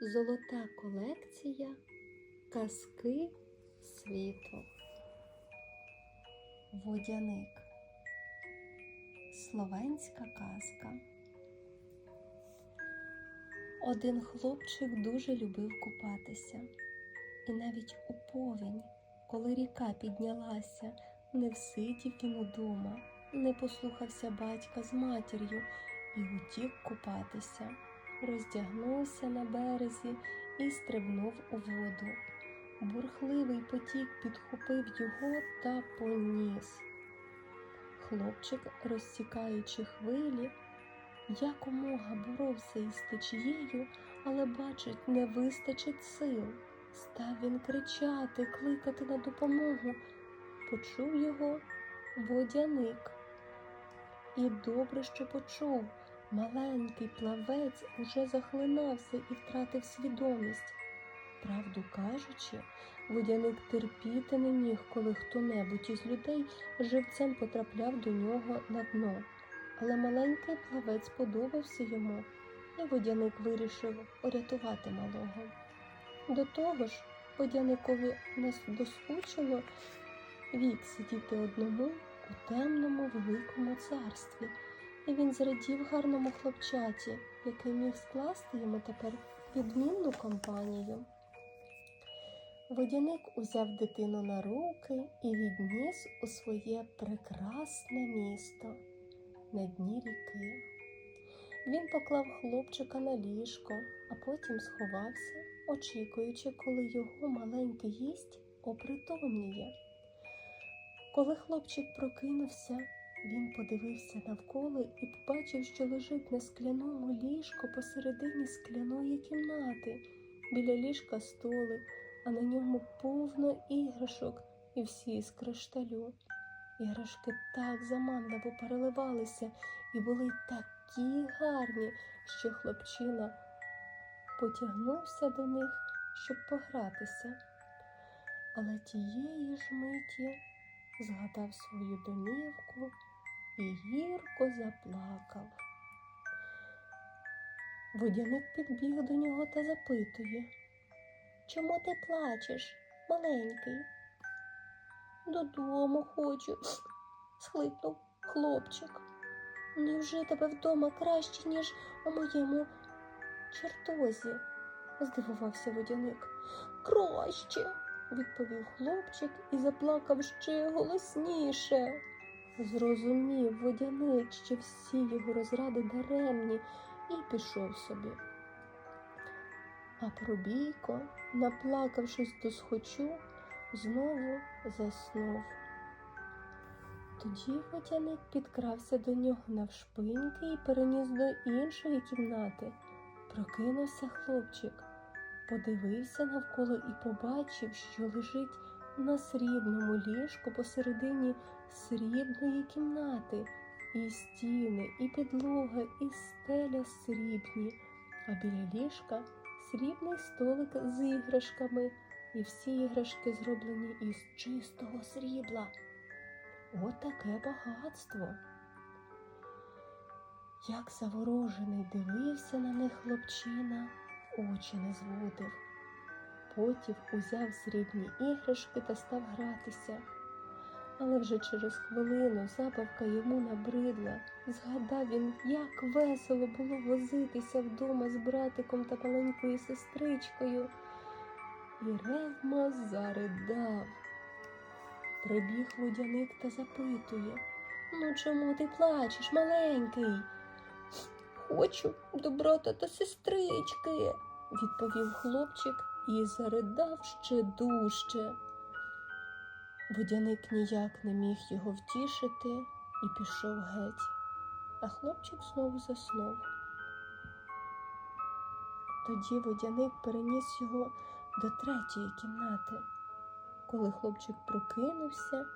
Золота колекція Казки світу. Водяник. Словенська казка. Один хлопчик дуже любив купатися, і навіть у повінь, коли ріка піднялася, не всидів він удома, не послухався батька з матір'ю і утік купатися, роздягнувся на березі і стрибнув у воду. Бурхливий потік підхопив його та поніс. Хлопчик, розсікаючи хвилі, якомога боровся із течією, але бачить, не вистачить сил. Став він кричати, кликати на допомогу. Почув його водяник. І добре, що почув. Маленький плавець уже захлинався і втратив свідомість. Правду кажучи, водяник терпіти не міг, коли хто-небудь із людей живцем потрапляв до нього на дно. Але маленький плавець подобався йому, і водяник вирішив урятувати малого. До того ж, водяникові нас доскучило вік сидіти одному у темному великому царстві, і він зрадів гарному хлопчаті, який міг скласти йому тепер відмінну компанію. Водяник узяв дитину на руки і відніс у своє прекрасне місто на дні ріки. Він поклав хлопчика на ліжко, а потім сховався, очікуючи, коли його маленький гість опритомніє. Коли хлопчик прокинувся, він подивився навколо і побачив, що лежить на скляному ліжку посередині скляної кімнати. Біля ліжка столик, а на ньому повно іграшок і всі з кришталю. Іграшки так заманливо переливалися і були такі гарні, що хлопчина потягнувся до них, щоб погратися. Але тієї ж миті згадав свою домівку і гірко заплакав. Водяник підбіг до нього та запитує, чому ти плачеш, маленький? Додому хочу, схлипнув хлопчик. Невже тебе вдома краще, ніж у моєму чертозі? здивувався водяник. Краще, відповів хлопчик і заплакав ще голосніше. Зрозумів водяник, що всі його розради даремні, і пішов собі. А пробійко, наплакавшись до схочу, знову заснув. Тоді водяник підкрався до нього навшпиньки і переніс до іншої кімнати. Прокинувся хлопчик, подивився навколо і побачив, що лежить на срібному ліжку посередині срібної кімнати, і стіни, і підлога, і стеля срібні, а біля ліжка срібний столик з іграшками, і всі іграшки зроблені із чистого срібла. От таке багатство. Як заворожений дивився на них хлопчина, очі не зводив. Потім узяв срібні іграшки та став гратися. Але вже через хвилину забавка йому набридла. Згадав він, як весело було возитися вдома з братиком та маленькою сестричкою. І ревмо заридав. Прибіг водяник та запитує Ну, чому ти плачеш, маленький? Хочу до брата та сестрички, відповів хлопчик і заридав ще дужче. Водяник ніяк не міг його втішити і пішов геть, а хлопчик знову заснув. Тоді водяник переніс його до третьої кімнати. Коли хлопчик прокинувся,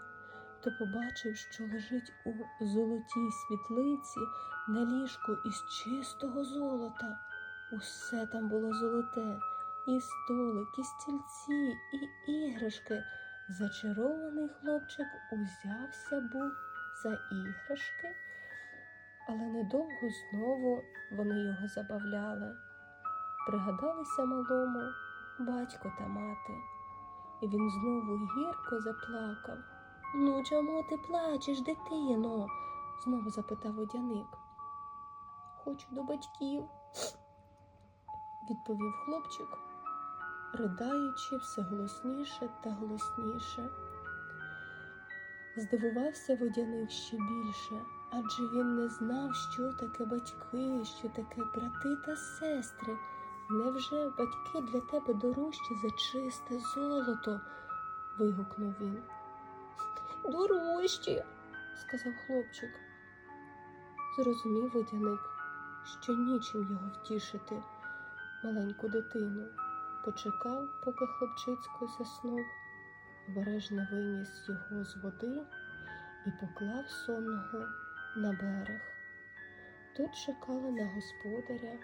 то побачив, що лежить у золотій світлиці на ліжку із чистого золота. Усе там було золоте, і столик, і стільці, і іграшки. Зачарований хлопчик узявся був за іграшки, але недовго знову вони його забавляли. пригадалися малому батько та мати, і він знову гірко заплакав. Ну, чому ти плачеш, дитино? знову запитав водяник. Хочу до батьків, відповів хлопчик, ридаючи все голосніше та голосніше. Здивувався водяник ще більше, адже він не знав, що таке батьки, що таке брати та сестри. Невже батьки для тебе дорожчі за чисте золото? вигукнув він. Дорожчі, сказав хлопчик. Зрозумів водяник, що нічим його втішити, маленьку дитину. Почекав, поки хлопчицько заснув, обережно виніс його з води і поклав сонного на берег. Тут чекала на господаря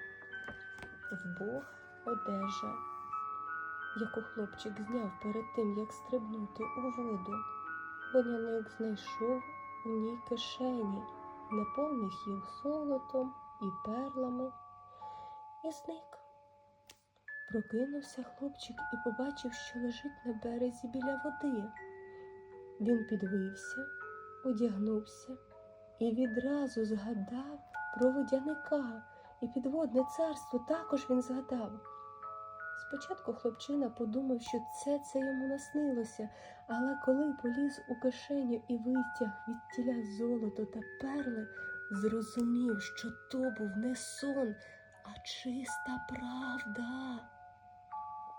вбог одежа, яку хлопчик зняв перед тим, як стрибнути у воду. Водяник знайшов у ній кишені, наповнив їх золотом і перлами, і зник. Прокинувся хлопчик і побачив, що лежить на березі біля води. Він підвився, одягнувся і відразу згадав про водяника, і підводне царство також він згадав. Спочатку хлопчина подумав, що це це йому наснилося, але коли поліз у кишеню і витяг від тіля золото та перли, зрозумів, що то був не сон, а чиста правда.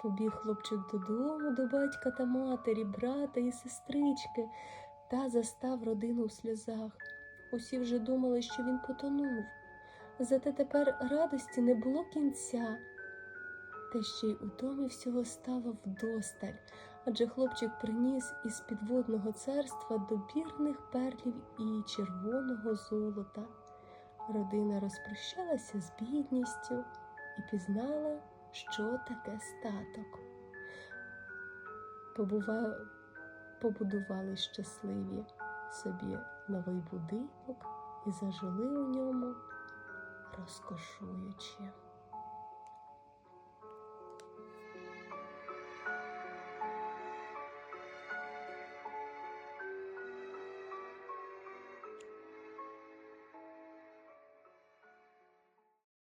Побіг хлопчик додому, до батька та матері, брата і сестрички, та застав родину в сльозах. Усі вже думали, що він потонув. Зате тепер радості не було кінця. Та ще й у домі всього стало вдосталь, адже хлопчик приніс із підводного царства добірних перлів і червоного золота. Родина розпрощалася з бідністю і пізнала, що таке статок. Побудували щасливі собі новий будинок і зажили у ньому розкошуючи.